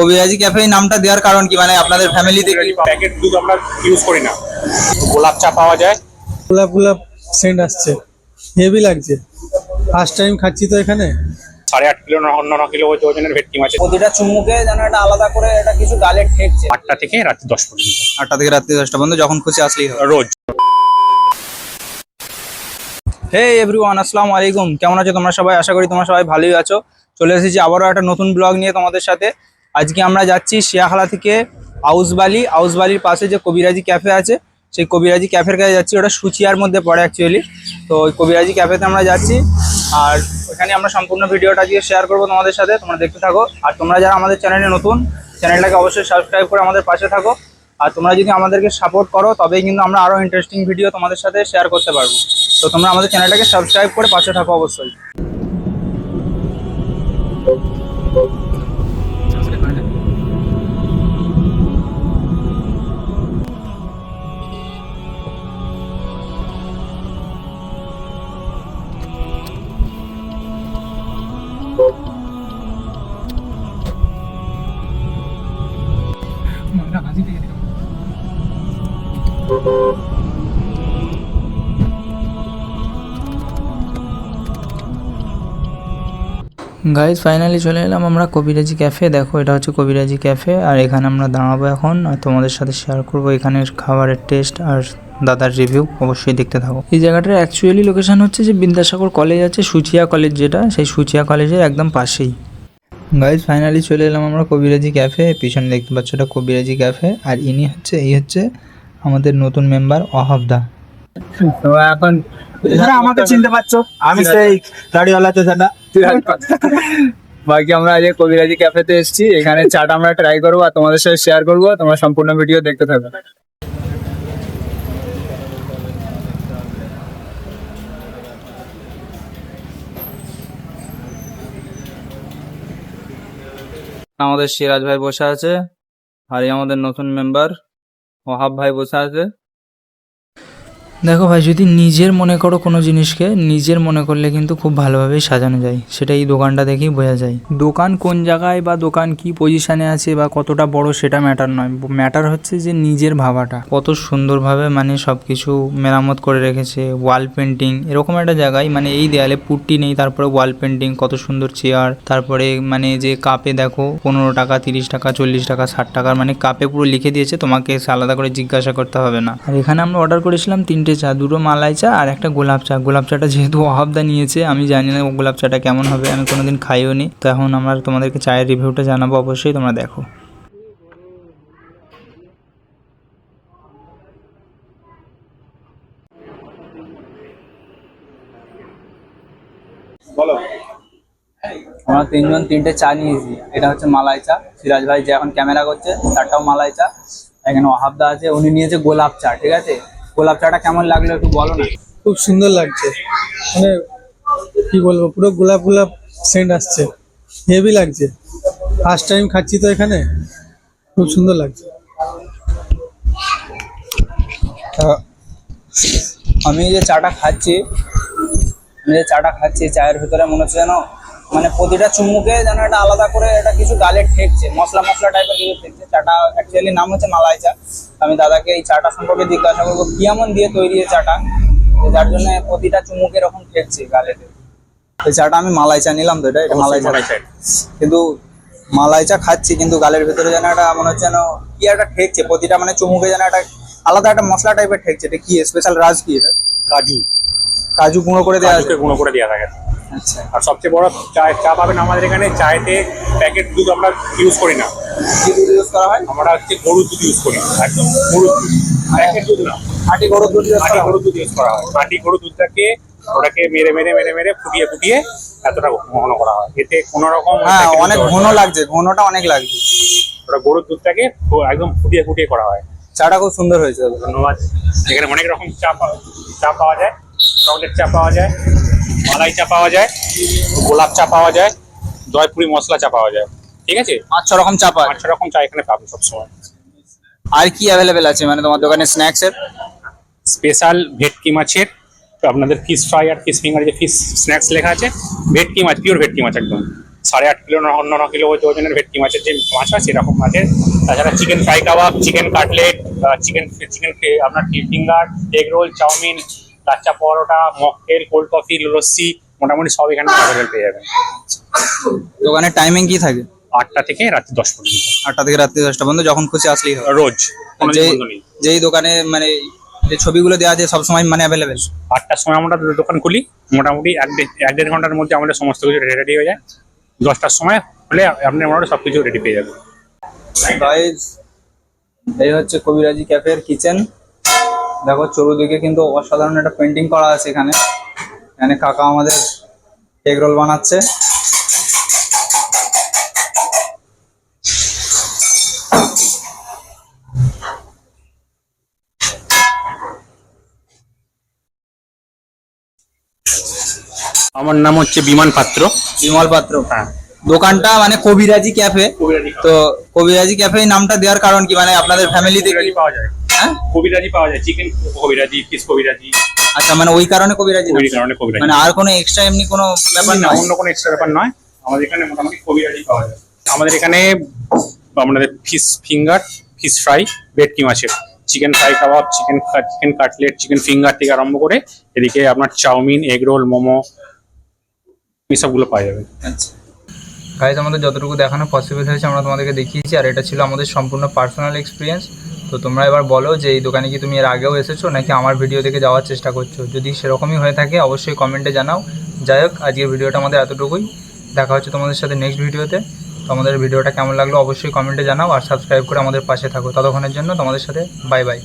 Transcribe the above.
কবিরাজি ক্যাফে নামটা দেওয়ার কারণ কি? মানে আপনাদের ফ্যামিলিতে কি? প্যাকেট দুধ আমরা ইউজ করি না। গোলাপ চা পাওয়া যায়। গোলাপ গোলাপ সেন্ট আসছে। হেভি লাগছে। ফার্স্ট টাইম খাচ্ছি তো এখানে। সাড়ে আট কিলো না অন্য ন কিলো ওজনের ভেটকি মাছ প্রতিটা চুমুকে যেন একটা আলাদা করে এটা কিছু গালে ঠেকছে। আটটা থেকে রাত্রি দশ পর্যন্ত। আটটা থেকে রাত্রি দশটা পর্যন্ত যখন খুশি আসলেই রোজ। হে এভরিওয়ান আসসালামু আলাইকুম। কেমন আছো তোমরা সবাই? আশা করি তোমরা সবাই ভালোই আছো। চলে এসেছি আবারও একটা নতুন ব্লগ নিয়ে তোমাদের সাথে। আজকে আমরা যাচ্ছি শিয়াখালা থেকে আউসবালি আউসবালির পাশে যে কবিরাজি ক্যাফে আছে, সেই কবিরাজি ক্যাফের কাছে যাচ্ছি। ওটা সুচিয়ার মধ্যে পড়ে অ্যাকচুয়ালি তো ওই কবিরাজি ক্যাফেতে আমরা যাচ্ছি। আর ওখানে আমরা সম্পূর্ণ ভিডিওটা আজকে শেয়ার করব তোমাদের সাথে। তোমরা দেখতে থাকো। আর তোমরা যারা আমাদের চ্যানেলে নতুন চ্যানেলটাকে অবশ্যই সাবস্ক্রাইব করে আমাদের পাশে থাকো। আর তোমরা যদি আমাদেরকে সাপোর্ট করো, তবেই কিন্তু আমরা আরও ইন্টারেস্টিং ভিডিও তোমাদের সাথে শেয়ার করতে পারব। তো তোমরা আমাদের চ্যানেলটাকে সাবস্ক্রাইব করে পাশে থাকো অবশ্যই। গাইজ ফাইনালি চলে এলাম আমরা কবিরাজি ক্যাফে দেখো, এটা হচ্ছে কবিরাজি ক্যাফে আর এখানে আমরা দাঁড়াবো এখন। আর তোমাদের সাথে শেয়ার করব এখানের খাবারের টেস্ট আর দাদার রিভিউ অবশ্যই দেখতে থাকো। এই জায়গাটার অ্যাকচুয়ালি লোকেশন হচ্ছে যে বিদ্যাসাগর কলেজ আছে, সুচিয়া কলেজ যেটা। সেই সুচিয়া কলেজের একদম পাশেই। গাইজ ফাইনালি চলে এলাম আমরা কবিরাজি ক্যাফে পিছনে দেখতে পাচ্ছ এটা কবিরাজি ক্যাফে আর ইনি হচ্ছে এই হচ্ছে আমাদের নতুন মেম্বার অহাবদা তো এখন আমাকে চিনতে পারছ আমি সেই দাড়িওয়ালা চাচাটা বাকি আমরা আজ কবিরাজি ক্যাফেতে এসেছি এখানে চাটা আমরা ট্রাই করব আর তোমাদের সাথে শেয়ার করব তোমরা সম্পূর্ণ ভিডিও দেখতে থাকো। আমাদের সিরাজ ভাই বসে আছে। আর এই আমাদের নতুন মেম্বার ওহাব ভাই বসে আছে। দেখো ভাই, যদি নিজের মনে করো কোনো জিনিসকে, নিজের মনে করলে কিন্তু খুব ভালোভাবেই সাজানো যায়। সেটা এই দোকানটা দেখেই বোঝা যায়। দোকান কোন জায়গায় বা দোকান কি পজিশনে আছে বা কতটা বড় সেটা ম্যাটার নয়। ম্যাটার হচ্ছে যে নিজের ভাবাটা। কত সুন্দরভাবে মানে সব কিছু মেরামত করে রেখেছে ওয়াল পেন্টিং এরকম একটা জায়গায় মানে এই দেয়ালে পুট্টি নেই, তারপরে ওয়াল পেন্টিং কত সুন্দর চেয়ার তারপরে মানে যে কাপে দেখো পনেরো টাকা, তিরিশ টাকা, চল্লিশ টাকা, ষাট টাকার মানে কাপে পুরো লিখে দিয়েছে, তোমাকে আলাদা করে জিজ্ঞাসা করতে হবে না। আর এখানে আমরা অর্ডার করেছিলাম তিনটে চা দুটো মালাই চা আর একটা গোলাপ চা। গোলাপ চাটা যেহেতু অহাবদা নিয়েছে আমি জানি না ও গোলাপ চাটা কেমন হবে আমি কোনোদিন খাইও নি। তো এখন আমরা তোমাদেরকে চায়ের রিভিউটা জানাব অবশ্যই তোমরা দেখো। বলো। আমরা তিনজন তিনটে চা নিয়েছি। এটা হচ্ছে মালাই চা। সিরাজ ভাই যে এখন ক্যামেরা করছে তারটাও মালাই চা। এখানে অহাবদা আছে উনি নিয়েছে গোলাপ চা ঠিক আছে? গোলাপ চাটা কেমন লাগল একটু বলো না? খুব সুন্দর লাগছে। মানে কি বলব পুরো গোলাপ গোলাপ সেন্ট আসছে। হেভি লাগছে। ফার্স্ট টাইম খাচ্ছি তো এখানে। খুব সুন্দর লাগছে। আমি যে চাটা খাচ্ছি আমি যে চাটা খাচ্ছি চায়ের ভিতরে মনে হচ্ছে যেন মানে প্রতিটা চুমুকে যেন একটা আলাদা করে এটা কিছু গালে ঠেকছে মশলা মশলা টাইপের কিছু ঠেকছে। চাটা অ্যাকচুয়ালি নাম হচ্ছে মালাই চা আমি দাদাকে এই চাটা সম্পর্কে জিজ্ঞাসা করব কি এমন দিয়ে তৈরি এই চাটা? যার জন্য প্রতিটা চুমুকে এরকম ঠেকছে গালেতে এই চাটা আমি মালাই চা নিলাম তো এটা এটা মালাই চা কিন্তু মালাই চা খাচ্ছি কিন্তু গালের ভেতরে যেন একটা মনে হচ্ছে যেন কি একটা ঠেকছে প্রতিটা মানে চুমুকে যেন একটা আলাদা একটা মশলা টাইপের ঠেকছে। এটা কি স্পেশাল রাজ কি এটা? কাজু। কাজু গুঁড়ো করে দেওয়া আছে। গুঁড়ো করে দেওয়া থাকে। আচ্ছা। আর সবচেয়ে বড় চা চা পাবেন আমাদের এখানে। চায়েতে প্যাকেট দুধ আমরা ইউজ করি না। দুধ ইউজ করা হয়? আমরা হচ্ছে গরুর দুধ ইউজ করি। একদম গরুর দুধ। প্যাকেট দুধ না? খাঁটি গরুর দুধ করা গরুর দুধ ইউজ করা হয়। খাঁটি গরুর দুধটাকে ওটাকে মেরে মেরে মেরে মেরে ফুটিয়ে ফুটিয়ে এতটা ঘন করা হয়। এতে কোনো রকম হ্যাঁ অনেক ঘন লাগছে। ঘনটা অনেক লাগছে। ওটা গরুর দুধটাকে একদম ফুটিয়ে ফুটিয়ে করা হয়। চাটা খুব সুন্দর হয়েছে। ধন্যবাদ। এখানে অনেক রকম চা পাওয়া চা পাওয়া যায়। চকলেট চা পাওয়া যায়। মালাই চা পাওয়া যায় গোলাপ চা পাওয়া যায় জয়পুরি মশলা চা পাওয়া যায়। ঠিক আছে? পাঁচ ছ রকম চা পায় পাঁচ ছ রকম চা এখানে পাবেন সবসময়। আর কি অ্যাভেলেবেল আছে? মানে তোমার দোকানে স্ন্যাক্স এর? স্পেশাল ভেটকি মাছের আপনাদের ফিশ ফ্রাই আর ফিশ ফিঙ্গার যে ফিশ স্ন্যাক্স লেখা আছে ভেটকি মাছ পিওর ভেটকি মাছ একদম। সাড়ে আট কিলো ন- ন ন কিলো ওজনের ভেটকি মাছের যে মাছ হয় সেরকম মাছের। তাছাড়া চিকেন ফ্রাই কাবাব চিকেন কাটলেট চিকেন চিকেন আপনার finger egg roll chow mein lachha paratha mocktail cold coffee lassi মোটামুটি সব এখানে অ্যাভেলেবেল পেয়ে যাবেন। দোকানের টাইমিং কি থাকে? আটটা থেকে রাত্রি দশ পর্যন্ত। আটটা থেকে রাত্রি দশটা পর্যন্ত যখন খুশি আসলেই হবে রোজ। যেই দোকানে মানে যে ছবিগুলো দেওয়া আছে সবসময় মানে অ্যাভেলেবেল আটটার সময় আমরা দোকান খুলি মোটামুটি এক দেড় এক দেড় ঘণ্টার মধ্যে আমাদের সমস্ত কিছু রেডি হয়ে যায়। দশটার সময় হলে আপনি মোটামুটি সব কিছু রেডি পেয়ে যাবেন। এই হচ্ছে কবিরাজি ক্যাফের কিচেন দেখো চতুর্দিকে কিন্তু অসাধারণ একটা পেন্টিং করা আছে এখানে। এখানে কাকা আমাদের এগ রোল বানাচ্ছে। আমার নাম হচ্ছে বিমান পাত্র। বিমল পাত্র। হ্যাঁ। দোকানটা মানে কবিরাজি ক্যাফে তো কবিরাজি ক্যাফে নামটা দেওয়ার কারণ কি? মানে আপনাদের ফ্যামিলি থেকে পাওয়া যায়। হ্যাঁ? কবিরাজি পাওয়া যায় চিকেন কবিরাজি ফিশ কবিরাজি। আচ্ছা মানে ওই কারণে কবিরাজি। ওই কারণে কবিরাজি। মানে আর কোনো এক্সট্রা এমনি কোনো ব্যাপার না অন্য কোনো এক্সট্রা ব্যাপার নয়। আমাদের এখানে মোটামুটি কবিরাজি পাওয়া যায়। আমাদের এখানে আমাদের ফিশ ফিঙ্গার ফিশ ফ্রাই ভেটকি মাছের। চিকেন ফ্রাই কাবাব chicken chicken cutlet chicken finger থেকে আরম্ভ করে এদিকে আপনার চাউমিন এগ রোল মোমো এইসবগুলো পাওয়া যাবে। আচ্ছা। গাইজ আমাদের যতটুকু দেখানো পসিবল হয়েছে, আমরা তোমাদেরকে দেখিয়েছি, আর এটা ছিল আমাদের সম্পূর্ণ পার্সোনাল এক্সপিরিয়েন্স তো তোমরা এবার বলো যে এই দোকানে কি তুমি এর আগেও এসেছ, নাকি আমার ভিডিও দেখে যাওয়ার চেষ্টা করছ? যদি সেরকমই হয়ে থাকে, অবশ্যই কমেন্টে জানাও। যাই হোক, আজকের ভিডিওটা আমাদের এতটুকুই। দেখা হচ্ছে তোমাদের সাথে নেক্সট ভিডিওতে তো। আমাদের ভিডিওটা কেমন লাগল, অবশ্যই কমেন্টে জানাও, আর সাবস্ক্রাইব করে আমাদের পাশে থাকো। ততক্ষণের জন্য তোমাদের সাথে বাই বাই